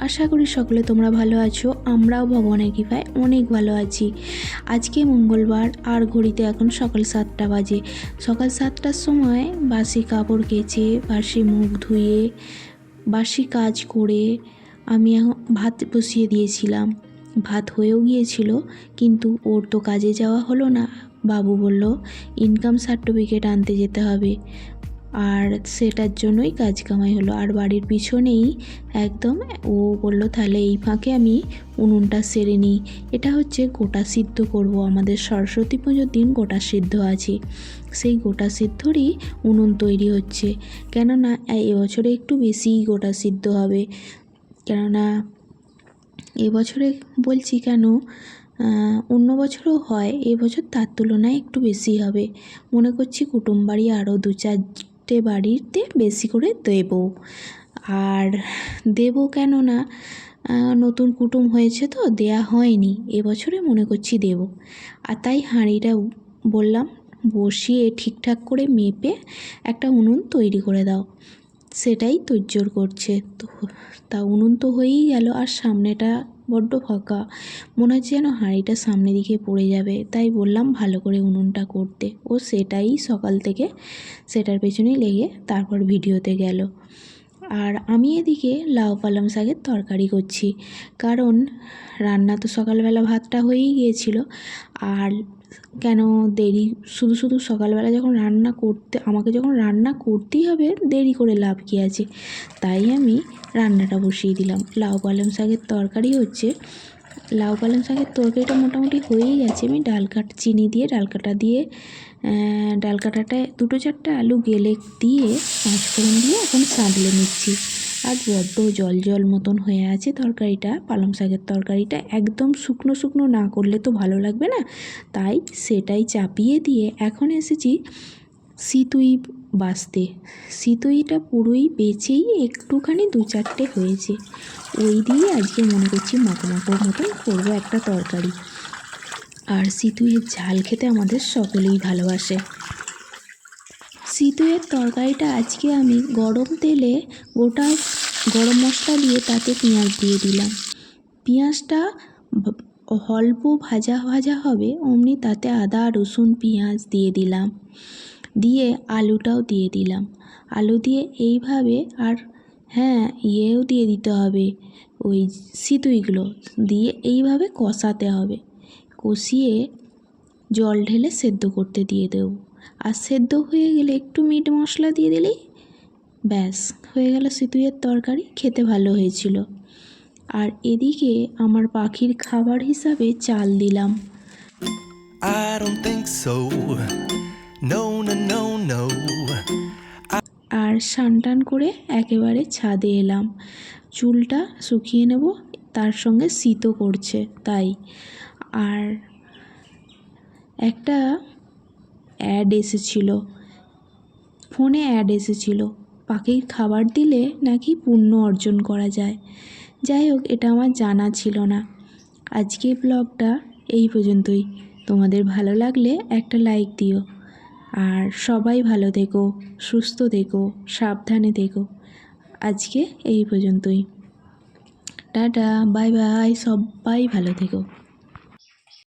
আশা করি সকলে তোমরা ভালো আছো, আমরাও ভগবানের কৃপায় অনেক ভালো আছি। আজকে মঙ্গলবার, আর ঘড়িতে এখন সকাল সাতটা বাজে। সকাল সাতটার সময় বাসি কাপড় কেচে, বাসি মুখ ধুয়ে, বাসি কাজ করে আমি এখন ভাত বসিয়ে দিয়েছিলাম। ভাত হয়েও গিয়েছিল, কিন্তু ওর তো কাজে যাওয়া হলো না। বাবু বলল, ইনকাম সার্টিফিকেট আনতে যেতে হবে। আর সেটার জন্যই কাজ কামাই হলো। আর বাড়ির পিছনেই একদম ও বলল, তাহলে এই ফাঁকে আমি উনুনটা সেরে নিই। এটা হচ্ছে গোটা সিদ্ধ করব। আমাদের সরস্বতী পুজোর দিন গোটা সিদ্ধ আছে। সেই গোটা সিদ্ধরই উনুন তৈরি হচ্ছে। কেননা এবছরে একটু বেশিই গোটা সিদ্ধ হবে। কেননা, এবছরে বলছি কেন অন্য বছরও হয়, এবছর তার তুলনায় একটু বেশি হবে। মনে করছি কুটুম বাড়ি আরও দু চারটে বাড়িতে বেশি করে দেব। আর দেব কেন না নতুন কুটুম হয়েছে তো, দেয়া হয়নি। এবছরে মনে করছি দেব। আর তাই হাঁড়িটা বললাম, বসিয়ে ঠিকঠাক করে মেপে একটা উনুন তৈরি করে দাও। সেটাই তোড়জোড় করছে। তো তা উনুন তো হয়েই গেল আর সামনেটা বড্ড ফাঁকা। মনে হচ্ছে যেন হাঁড়িটা সামনে দিকে পড়ে যাবে। তাই বললাম ভালো করে উনুনটা করতে। ও সেটাই সকাল থেকে সেটার পেছনেই লেগে তারপর ভিডিওতে গেল। আর আমি এদিকে লাউ পালং শাকের তরকারি করছি। কারণ রান্না তো সকালবেলা ভাতটা হয়েই গিয়েছিল। আর কেন দেরি? শুধু শুধু সকালবেলা যখন রান্না করতে আমাকে যখন রান্না করতেই হবে, দেরি করে লাভ কী আছে? তাই আমি রান্নাটা বসিয়ে দিলাম। লাউ পালং শাকের তরকারি হচ্ছে লাউ পালং শাকের তরকারিটা মোটামুটি হয়েই গেছে। আমি ডাল কাট, চিনি দিয়ে ডাল কাটা দিয়ে ডাল কাটাটায় দুটো চারটে আলু গেলে দিয়ে, পাঁচফোড়ন দিয়ে এখন সাঁতলে নিচ্ছি। আর বড্ড জল জল মতন হয়ে আছে তরকারিটা, পালং শাকের তরকারিটা। একদম শুকনো শুকনো না করলে তো ভালো লাগবে না। তাই সেটাই চাপিয়ে দিয়ে এখন এসেছি সিতুই বাছতে সিতুইটা পুরোই বেচেই একটুখানি দু চারটে হয়েছে। ওই দিয়ে আজকে মনে করছি মাখো মাখো মতন করব একটা তরকারি। আর সিতুইয়ের ঝাল খেতে আমাদের সকলেই ভালোবাসে। সিতুইয়ের তরকারিটা আজকে আমি গরম তেলে গোটা গরম মশলা দিয়ে তাতে পেঁয়াজ দিয়ে দিলাম। পেঁয়াজটা অল্প ভাজা ভাজা হবে, অমনি তাতে আদা, রসুন, পেঁয়াজ দিয়ে দিলাম। দিয়ে আলুটাও দিয়ে দিলাম। আলু দিয়ে এইভাবে আর হ্যাঁ ইয়েও দিয়ে দিতে হবে ওই সিতুইগুলো। দিয়ে এইভাবে কষাতে হবে। কষিয়ে জল ঢেলে সেদ্ধ করতে দিয়ে দেবো। আর সেদ্ধ হয়ে গেলে একটু মিট মশলা দিয়ে দিলেই ব্যাস, হয়ে গেল সিতুইয়ের তরকারি, খেতে ভালো হয়েছিল। আর এদিকে আমার পাখির খাবার হিসাবে চাল দিলাম। I don't think so. No, no. আর স্নান করে একেবারে ছাদে এলাম। চুলটা শুকিয়ে নেব তার সঙ্গে শীতও করছে তাই। আর একটা অ্যাড এসেছিল। ফোনে অ্যাড এসেছিল। পাখির খাবার দিলে নাকি পুণ্য অর্জন করা যায়। যাই হোক এটা আমার জানা ছিল না। আজকে ব্লগটা এই পর্যন্তই। তোমাদের ভালো লাগলে একটা লাইক দিও। আর সবাই ভালো থেকো, সুস্থ থেকো, সাবধানে থেকো। আজকে এই পর্যন্তই। টাটা, বাই বাই, সবাই ভালো থেকো।